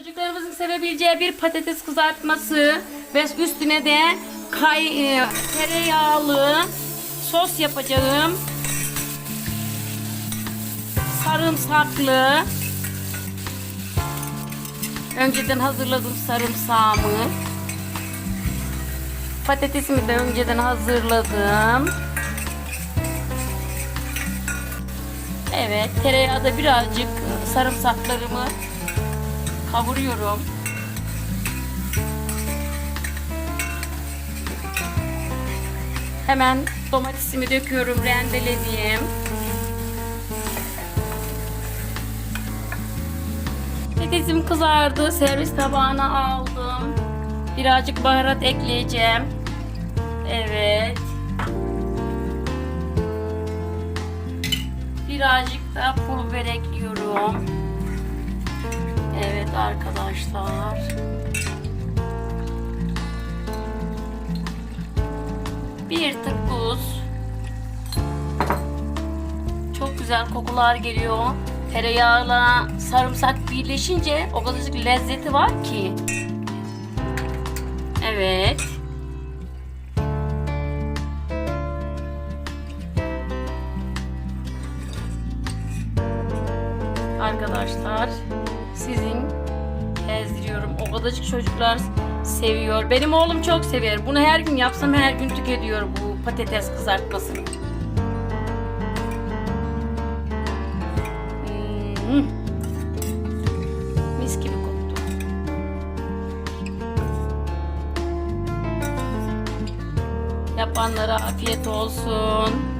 Çocuklarımızın sevebileceği bir patates kızartması ve üstüne de kay, e, tereyağlı sos yapacağım. Sarımsaklı. Önceden hazırladım sarımsağımı. Patatesimi de önceden hazırladım. Evet, tereyağı da birazcık sarımsaklarımı kavuruyorum. Hemen domatesimi döküyorum rendelediğim. Patatesim kızardı. Servis tabağına aldım. Birazcık baharat ekleyeceğim. Evet. Birazcık da pul ekliyorum. Evet arkadaşlar. Bir tık tuz. Çok güzel kokular geliyor. Tereyağla sarımsak birleşince o kadar lezzeti var ki. Evet. Arkadaşlar sizin kadarcık çocuklar seviyor. Benim oğlum çok sever. Bunu her gün yapsam her gün tüketiyor bu patates kızartmasını. Hmm. Mis gibi. Yapanlara afiyet olsun.